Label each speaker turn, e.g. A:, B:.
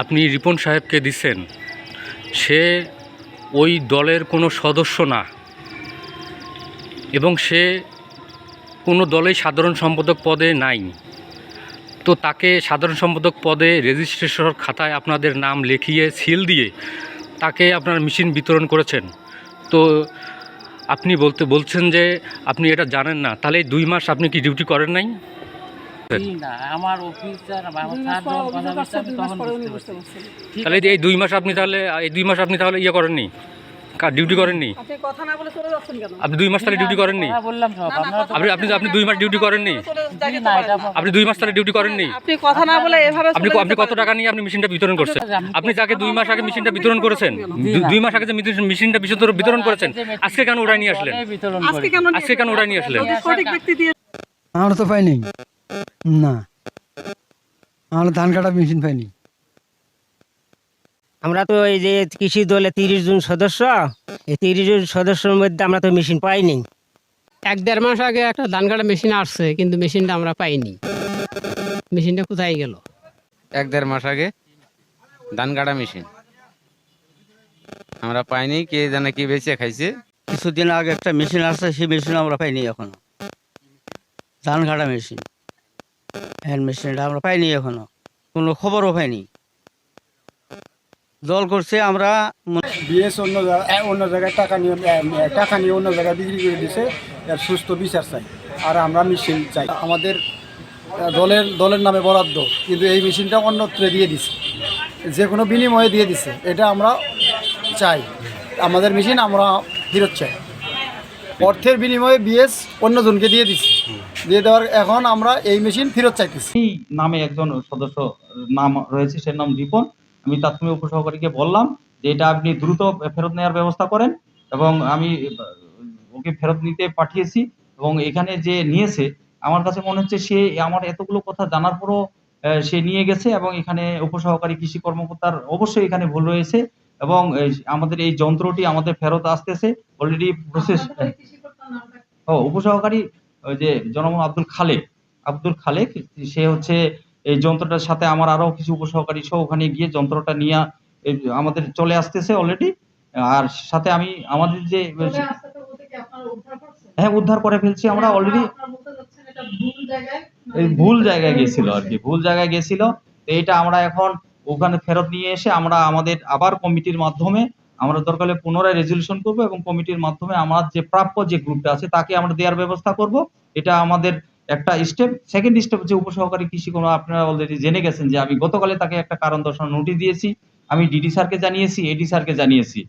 A: আপনি রিপন সাহেবকে দিচ্ছেন, সে ওই দলের কোনো সদস্য না। এবং সে কোনো দলেই সাধারণ সম্পাদক পদে নাই। তো তাকে সাধারণ সম্পাদক পদে রেজিস্ট্রেশন খাতায় আপনাদের নাম লিখিয়ে সিল দিয়ে তাকে আপনার মেশিন বিতরণ করেছেন। তো আপনি বলতে, বলছেন যে আপনি এটা জানেন না, তাহলে দুই মাস আপনি কি ডিউটি করেন নাই?
B: আমার অফিসার।
A: তাহলে এই দুই মাস আপনি তাহলে এই দুই মাস আপনি তাহলে ইয়ে করেননি? ডিউটি করেননি?
C: আপনি কথা না বলে চলে যাচ্ছেন কেন?
A: আপনি দুই মাস তাহলে ডিউটি করেননি? আপনি আপনি আপনি দুই মাস ডিউটি করেননি। আপনি দুই মাস তাহলে ডিউটি করেননি?
C: আপনি কথা না বলে এভাবে
A: আপনি আপনি কত টাকা নিয়ে আপনি মেশিনটা বিতরণ করছেন?
B: আপনি-
A: যাকে দুই মাস আগে মেশিনটা বিতরণ করেছেন। দুই মাস আগে যে মেশিনটা বিতরণ বিতরণ করেছেন? আজকে কেন উড়াই নিয়ে আসলেন?
C: আজকে কেন
A: উড়াই নিয়ে আসলেন?
C: সঠিক ব্যক্তি দিয়ে
D: আমরা তো পাইনি। না। আমরা ধান কাটা মেশিন পাইনি।
E: আমরা তো এই যে কৃষি দলে তিরিশ জন সদস্য এই তিরিশ জন সদস্যের মধ্যে আমরা তো মেশিন পাইনি।
F: এক দেড় মাস আগে একটা ধান কাটা মেশিন আসছে কিন্তু মেশিনটা আমরা পাইনি। মেশিনটা কোথায় গেল?
G: এক দেড় মাস আগে ধান কাটা মেশিন। আমরা পাইনি কে জানে কি বেঁচে খাইছে।
H: কিছুদিন আগে একটা মেশিন আসছে সেই মেশিন আমরা পাইনি এখনও। ধান কাটা মেশিন। হ্যান্ড মেশিনটা আমরা পাইনি এখনও। কোনো খবরও পাইনি। জল করছে আমরা
I: বিএস অন্য জায়গা- এ, অন্য জায়গায় টাকা নিয়ে টাকা নিয়ে অন্য জায়গায় বিক্রি করে দিছে এর সুস্থ বিচার চাই। আর আমরা মেশিন চাই। আমাদের দলের দলের নামে বরাদ্দ কিন্তু এই মেশিনটা অন্যত্র দিয়ে দিছে। যে কোনো বিনিময়ে দিয়ে দিছে। এটা আমরা চাই। আমাদের মেশিন আমরা ফেরত চাই। অর্থের বিনিময়ে বিএস অন্যজনকে দিয়ে দিছে। দিয়ে দেওয়ার এখন আমরা এই মেশিন ফেরত চাইতেছি।
J: এই নামে একজন সদস্য নাম রয়েছে সে নাম রিপন। আমি তাৎক্ষণিক উপসহকারীকে বললাম যে এটা আপনি দ্রুত ফেরত নেওয়ার ব্যবস্থা করেন এবং আমি ওকে ফেরত নিতে পাঠিয়েছি এবং এখানে যে নিয়েছে আমার কাছে মনে হচ্ছে সে আমার এতগুলো কথা জানার পরও সে নিয়ে গেছে এবং এখানে উপসহকারী কৃষি কর্মকর্তার অবশ্যই এখানে ভুল রয়েছে এবং আমাদের এই যন্ত্রটি আমাদের ফেরত আসতেছে। অলরেডি প্রসেস ও উপসহকারী ওই যে জনমন আব্দুল খালেক আব্দুল খালেক সে হচ্ছে এই যন্ত্রটার সাথে আমার আরও কিছু উপসহকারী সহ ওখানে গিয়ে যন্ত্রটা নিয়ে আমাদের চলে আসতেছে অলরেডি আর সাথে আমি আমাদের যে হ্যাঁ উদ্ধার করে ফেলছি আমরা অলরেডি এই ভুল জায়গায় গেছিল আর কি ভুল জায়গায় গেছিল। তো এটা আমরা এখন ওখানে ফেরত নিয়ে এসে আমরা আমাদের আবার কমিটির মাধ্যমে আমরা দরকার হলে পুনরায় রেজলিউশন করব এবং কমিটির মাধ্যমে আমার যে প্রাপ্য যে গ্রুপটা আছে তাকে আমরা দেওয়ার ব্যবস্থা করব। এটা আমাদের একটা স্টেপ সেকেন্ড স্টেপ হচ্ছে উপসহকারী কৃষি কোনো আপনারা অলরেডি জেনে গেছেন যে আমি গতকালে তাকে একটা কারণ দর্শানোর নোটিশ দিয়েছি। আমি ডিডি স্যারকে জানিয়েছি এডি স্যারকে জানিয়েছি।